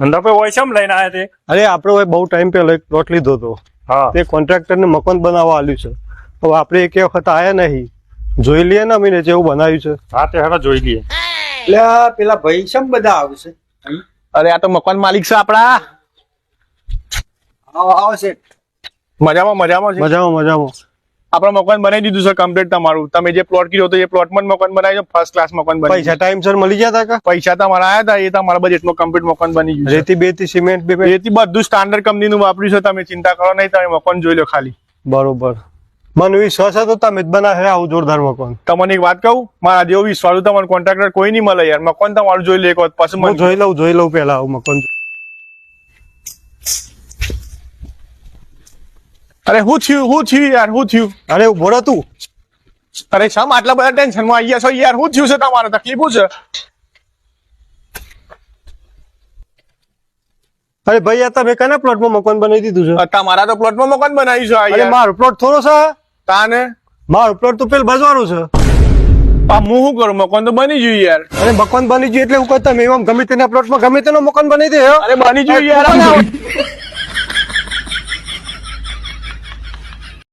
નંદાભાઈ લઈને આવ્યા તે? અરે આપણે બહુ ટાઈમ પહેલા એક પ્લોટ લીધો હતો. હા. તે કોન્ટ્રાક્ટરને મકાન બનાવવા આલ્યું છે. હવે આપણે એક વખત આવ્યા નહીં. જોઈ લઈએ ને અમીને જેવું બનાવ્યું છે. હા તે હેડા જોઈ લઈએ. એટલે પેલા ભાઈ શમ બધા આવશે અરે આ તો મકાન માલિક છે આપણા. આવો આવો શેઠ. મજામાં મજામાં મજામાં મજામાં. આપણે મકાન બનાવી દીધું છે કમ્પ્લીટ તમારું. તમે જે પ્લોટ કીધો હતો એ પ્લોટમાં મકાન બનાવી ફર્સ્ટ ક્લાસ મકાન બની પૈસા ટાઈમસર મળી ગયા હતા પૈસા તમારા આયા હતા એ તમારા બજેટમાં કમ્પ્લીટ મકાન બની ગયું રેતી બેતી સિમેન્ટ એથી બધું સ્ટાન્ડર્ડ કંપનીનું વાપર્યું છે તમે ચિંતા કરો નહીં તમે મકાન જોઈ લો ખાલી. બરોબર. મને વિશ્વાસ હતો તમે જ બનાવે આવું જોરદાર મકાન. તમને એક વાત કહું મારા જેવો વિશ્વાસ તમારો કોન્ટ્રાક્ટર કોઈ નહીં મળે યાર. મકાન તમારું જોઈ લે એક વખત પછી જોઈ લઉં જોઈ લઉં પેલા આવું મકાન. અરે શું થયું હું થયું યાર હું થયું. અરે ઊભો રહો તું. અરે શમ આટલા બધા ટેન્શનમાં આવી ગયા છો યાર? હું થયું છે તમારે? તકલીફ છે? અરે ભાઈ આ તમે કના પ્લોટમાં મકાન બનાવી દીધું છે? તમારા તો પ્લોટમાં મકાન બનાવ્યું છે અરે મારો પ્લોટ થોડો છે. તાને મારો પ્લોટ તો પેલ ભજવાનું છે. આ હું શું કરું? મકાન તો બની ગયું યાર. અરે મકાન બની ગયું એટલે હું કહું તમે એમ ગમે તેના પ્લોટમાં ગમે તેનો મકાન બની દે હો. અરે બની ગયું યાર.